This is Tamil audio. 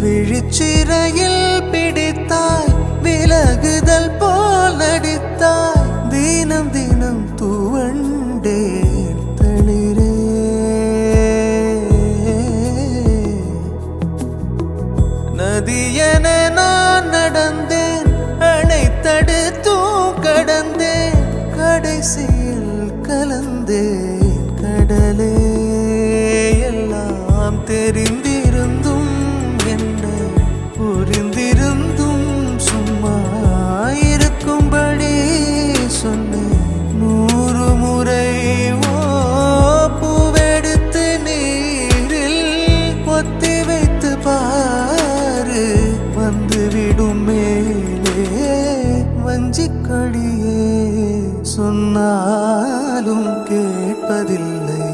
விழிச்சிறையில் பிடித்தாய் விலகுதல் போல் நடித்தாய் தினம் தினம் தூவண்டே தளிரே. நதியென நான் நடந்தேன் அணைத்தடுத்தும் கடந்தேன் கடைசி தெரிந்திருந்தும் என்ன புரிந்திருந்தும் சும்மா இருக்கும்படி சொன்ன. நூறு முறை பூவெடுத்து நீரில் கொத்தி வைத்து பாரு. வந்துவிடும் மேலே வஞ்சிக்கடியே. சொன்னாலும் கேட்பதில்லை.